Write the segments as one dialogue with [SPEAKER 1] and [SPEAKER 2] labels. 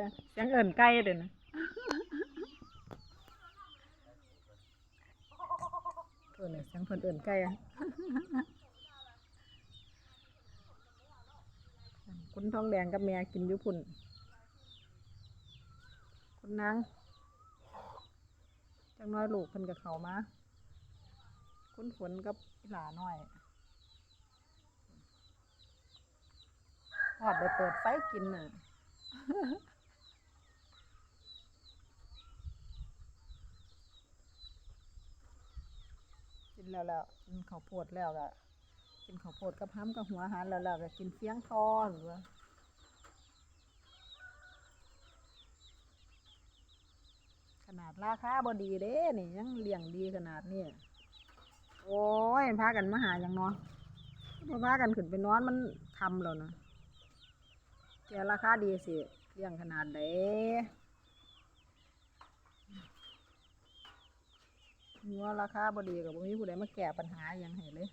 [SPEAKER 1] ยงเสียงเอิ่นไก่เด้อนะเพิ่นน่ะเสียงเพิ่นเอิ่นไก่อะคุณทองแดงกับแม่กินยู่พุ่นคุณนางจังน้อยลูกเพิ่นกับเขามาคุณฝนกับหลาน้อยหอดไปเปิดไฟกินน่ะ นแล้วแล้วกินข้าวโพดแล้วก็กินข้าวโพดกับห้ำกับหัวหารแล้วแล้วก็กินเฟี้ยงทอหรือว่าขนาดราคาบดีเด้นี่ยังเลี้ยงดีขนาดนี้โอ้ยพากันมาหาอย่างเนาะพากันขึ้นไปนอนมันทำแล้วนะแกราคาดีสิเลี้ยงขนาดเด้ งัวราคาบดีกับบ่มีผู้ใดมาแก้ปัญหาอย่างให้เลย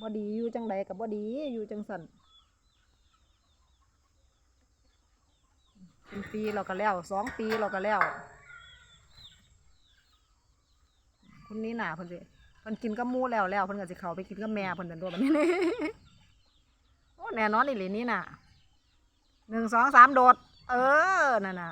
[SPEAKER 1] บดีอยู่จังใดกับบดีอยู่จังสันเป็นปีเราก็แล้วสองปีเราก็แล้วคุณนี่หนาเพิ่นสิเพิ่นกินกับหมูแล้วแล้วเพิ่นก็สิเข้าไปกินกับแม่เพิ่นเป็นตัวแบบนี้โอ้แน่นอนอีหลีนี่น่ะหนึ่งสองสามโดด เออนั่นน่ะ